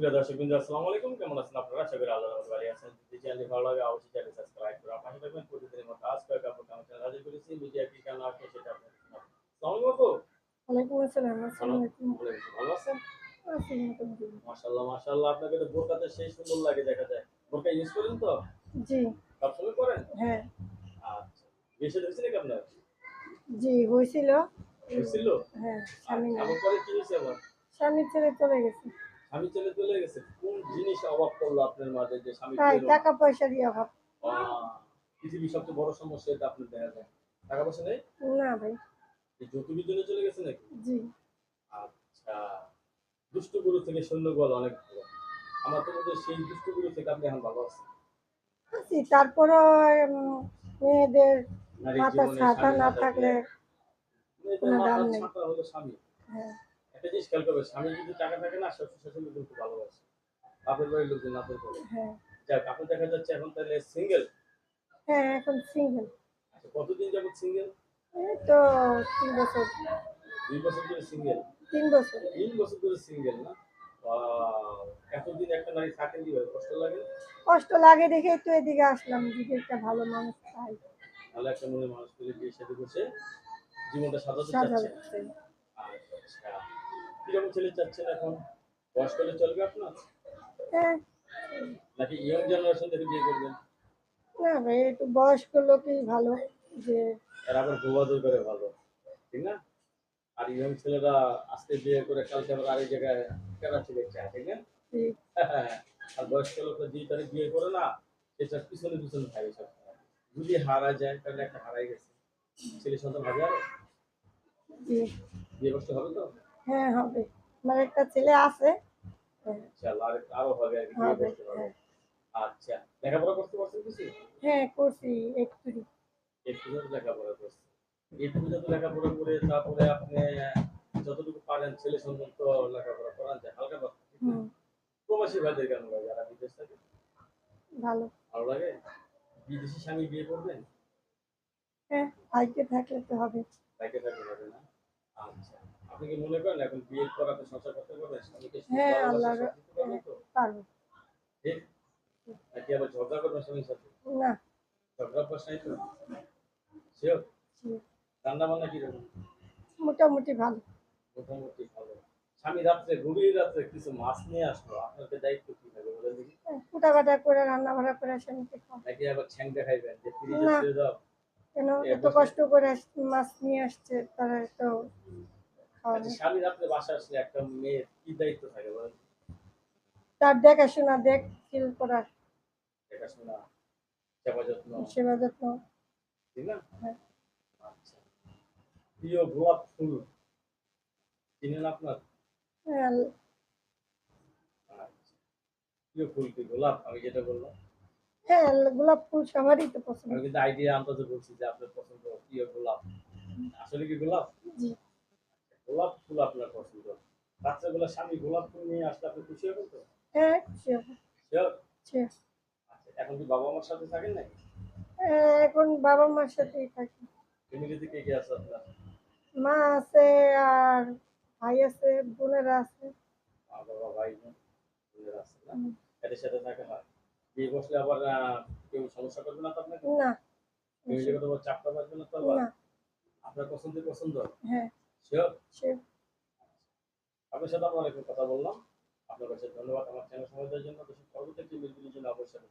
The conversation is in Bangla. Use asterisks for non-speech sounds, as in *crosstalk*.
সুপ্রিয় দর্শক বিন্দু আসসালামু আলাইকুম। কেমন আছেন আপনারা? আশা করি আল্লাহ ভালো আছেন। যদি চ্যানেলটি ভালো লাগে অবশ্যই চ্যানেল সাবস্ক্রাইব করে পাশে থাকবেন। প্রতিদিনের মতো আজ কয়েক আপনার আমার চ্যানেল হাজির করেছি। মিডিয়া কি কেন আসে সেটা আপনাদের শোনাবো। আসসালামু আলাইকুম। ওয়ালাইকুম আসসালাম আসসালামু আলাইকুম। ভালো আছেন? আছি মাশাআল্লাহ মাশাআল্লাহ। আপনাকে তো বোরকাতে সেই সুন্দর লাগে দেখা যায়। বোরকা ইউজ করেন তো? জি। সবসময় করেন হ্যাঁ। আচ্ছা। বেশি ধরেছে নাকি আপনার? জি হয়েছিল। হয়েছিল? হ্যাঁ স্বামী আচ্ছা, আবার পরে কি হয়েছে আবার স্বামী ছেড়ে চলে গেছে। স্বামী চলে চলে গেছে কোন জিনিস অভাব করল আপনার মাঝে যে স্বামী টাকা পয়সারই অভাব? পৃথিবীর সবচেয়ে বড় সমস্যা এটা আপনার দেখা যায়। টাকা পয়সা নেই? না ভাই। যৌতুকের জন্য চলে গেছে নাকি? জি। আচ্ছা দুষ্ট গুরু থেকে সৈন্য বল অনেক ভালো। আমার তো মধ্যে সেই দুষ্ট গুরু থেকে আপনি এখন ভালো আছেন। আছি তারপরও মেয়েদের মাথা ছাতা না থাকলে কোনো দাম নেই। ছাতা হলো স্বামী। হ্যাঁ। একটা জিনিস খেয়াল করবে স্বামী যদি টাকা থাকে না শ্বশুর শাশুড়ি কিন্তু ভালোবাসে। বাপের বাড়ির লোকজন করে হ্যাঁ। যাক আপনি দেখা যাচ্ছে এখন তাহলে সিঙ্গেল হ্যাঁ এখন সিঙ্গেল আচ্ছা কতদিন যাবত সিঙ্গেল এই তো তিন বছর। দুই বছর ধরে সিঙ্গেল তিন বছর। তিন বছর ধরে সিঙ্গেল না? এতদিন একটা নারী থাকেন কীভাবে? কষ্ট লাগে? কষ্ট লাগে দেখেই তো এদিকে আসলাম দিকে একটা ভালো মানুষ চাই ভালো একটা মনে মানুষ বিয়ের সাথে বসে জীবনটা সাজাতে সাজা আচ্ছা। কীরকম ছেলে চাচ্ছেন এখন? বয়স করলে চলবে আপনার? হ্যাঁ। নাকি ইয়ং জেনারেশন থেকে বিয়ে করবেন? না ভাই একটু বয়স্ক লোকই ভালো যে এর আবার করে ভালো ঠিক না? আর ইয়ং ছেলেরা আজকে বিয়ে করে কালকে আবার আরেক জায়গায় কেনা ছেলে চায় ঠিক না? *laughs* আর বয়স্ক লোকরা যে বিয়ে করে না সেটা পিছনে পিছনে থাকে সব যদি হারা যায় তাহলে একটা হারাই গেছে। ছেলে সন্তান হবে আর বিয়ে করতে হবে তো? হ্যাঁ হবে। আমার একটা ছেলে আছে। হবে হ্যাঁ। আচ্ছা লেখাপড়া করতে পারছেন কিছু? হ্যাঁ করছি একটু একটু লেখাপড়া করছেন। একটু যত লেখাপড়া করে তারপরে আপনি যতটুকু পারেন ছেলে সন্তান তো লেখাপড়া করান যায় হালকা পাতলা, প্রবাসী ভাইদের কেন লাগে? যারা বিদেশ থাকে? ভালো। ভালো লাগে? বিদেশি স্বামী বিয়ে করবেন? হ্যাঁ ভাইকে থাকলে তো হবে। থাকতে পারে না আচ্ছা আপনি কি মনে করেন? এখন বিয়ে করাতে সংসার করতে পারবেন? হ্যাঁ, পারব। নাকি আবার ঝগড়া করবেন স্বামীর সাথে? না। ঝগড়া তো? শিওর রান্না বান্না কীরকম? মোটামুটি ভালো। মোটামুটি ভালো। স্বামী রাত্রে গভীর রাত্রে কিছু মাছ নিয়ে আসলো আপনাদের দায়িত্ব কি থাকবে বলেন দেখি। ফুটা কাটা করে রান্না বাড়া করে স্বামীকে নাকি আবার ছ্যাং দেখাইবেন যে ফ্রিজে। ছেড়ে দাও? কেন? এত কষ্ট করে মাছ নিয়ে আসছে তারা তো স্বামী বাসা আসলে একটা মেয়ের কি দায়িত্ব থাকে বলেন? তার দেখাশোনা দেখ করার। দেখাশোনা সেবা যত্ন। সেবা যত্ন। ঠিক না? হ্যাঁ। আচ্ছা। প্রিয় গোলাপ ফুল চিনেন আপনার? হ্যাঁ, আচ্ছা। প্রিয় ফুল কি গোলাপ? আমি যেটা বললাম। হ্যাঁ গোলাপ ফুল সবারই তো পছন্দ। আমি কিন্তু আইডিয়া আন্দাজে বলছি যে আপনার পছন্দ প্রিয় গোলাপ। আসলে কি গোলাপ? জি। গোলাপ ফুল আপনার পছন্দ? রাত্রেবেলা স্বামী গোলাপ ফুল নিয়ে আসলে আপনি খুশি হবেন তো? হ্যাঁ খুশি হব. আচ্ছা এখন কি বাবা মার সাথে থাকেন নাকি? হ্যাঁ, এখন বাবা মার সাথেই থাকি। ফ্যামিলিতে কে কে আছে আপনার? মা আছে আর ভাই আছে বোনেরা আছে। বাবা ভাই বোন বোনেরা আছে না। এদের সাথে থাকা হয়? বিয়ে বসলে আবার কেউ সমস্যা করবে না তো আপনাকে? না। ফ্যামিলিগত চাপটা বাজবে না তো আবার? না। আপনার পছন্দের পছন্দ? হ্যাঁ। আমি সেটা আপনার সাথে কথা বললাম। আপনার কাছে ধন্যবাদ। আমার চ্যানেল সময় দেওয়ার জন্য পরবর্তী একটি মিলগুলির জন্য অবশ্যই